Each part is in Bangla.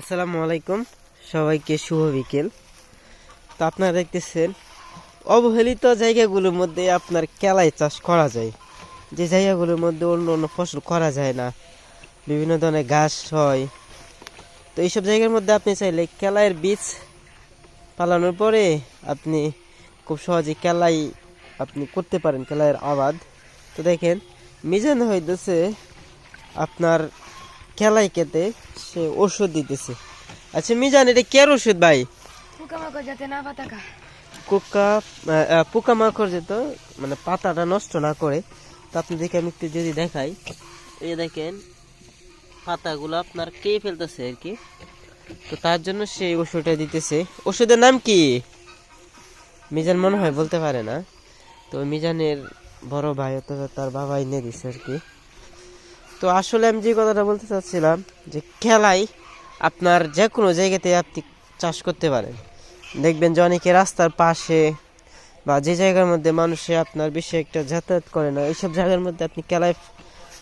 আসসালামু আলাইকুম। সবাইকে শুভ বিকেল। তো আপনারা দেখতেছেন, অবহেলিত জায়গাগুলোর মধ্যে আপনার কেলাই চাষ করা যায়। যে জায়গাগুলোর মধ্যে অন্য অন্য ফসল করা যায় না। বিভিন্ন ধরনের ঘাস হয়। তো এইসব জায়গার মধ্যে আপনি চাইলে কেলাইয়ের বীজ পালানোর পরে আপনি খুব সহজে কেলাই আপনি করতে পারেন, কেলাইয়ের আবাদ। তো দেখেন, মিজান হইতেছে আপনার কেলাই কেটে সে ওষুধ দিতেছে। আচ্ছা মিজান এটা কের ওষুধ ভাই? পোকামাকড় যাতে না পাতা পোকা পোকামাকড় যেত মানে পাতাটা নষ্ট না করে তো আপনি দেখে আমি একটু যদি দেখাই। এই দেখেন পাতাগুলো আপনার কে ফেলতেছে আর কি। তো তার জন্য সেই ওষুধটা দিতেছে। ওষুধের নাম কি? মিজান মনে হয় বলতে পারে না। তো মিজানের বড় ভাই অথবা তার বাবা এনে দিছে আর কি। তো আসলে আমি যে কথাটা বলতে চাচ্ছিলাম যে খেলাই আপনার যে কোনো জায়গাতে আপনি চাষ করতে পারেন। দেখবেন যে অনেকে রাস্তার পাশে বা যে জায়গার মধ্যে মানুষে আপনার বেশি একটা যাতায়াত করে না, এইসব জায়গার মধ্যে আপনি কেলায়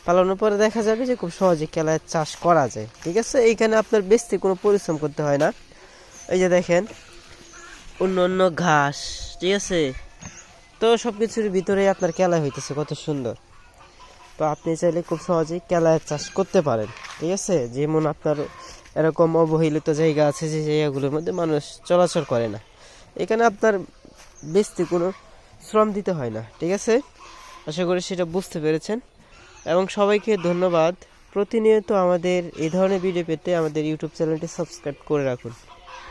পালানোর পরে দেখা যাবে যে খুব সহজে কেলায় চাষ করা যায়, ঠিক আছে? এইখানে আপনার বেশি কোনো পরিশ্রম করতে হয় না। এই যে দেখেন, অন্য অন্য ঘাস, ঠিক আছে? তো সব কিছুর ভিতরেই আপনার কেলা হইতেছে, কত সুন্দর। তো আপনি চাইলে খুব সহজেই কেলায় চাষ করতে পারেন, ঠিক আছে? যেমন আপনার এরকম অবহেলিত জায়গা আছে যে জায়গাগুলোর মধ্যে মানুষ চলাচল করে না। এখানে আপনার বেশি কোনো শ্রম দিতে হয় না, ঠিক আছে? আশা করি সেটা বুঝতে পেরেছেন। এবং সবাইকে ধন্যবাদ। প্রতিনিয়ত আমাদের এই ধরনের ভিডিও পেতে আমাদের ইউটিউব চ্যানেলটি সাবস্ক্রাইব করে রাখুন।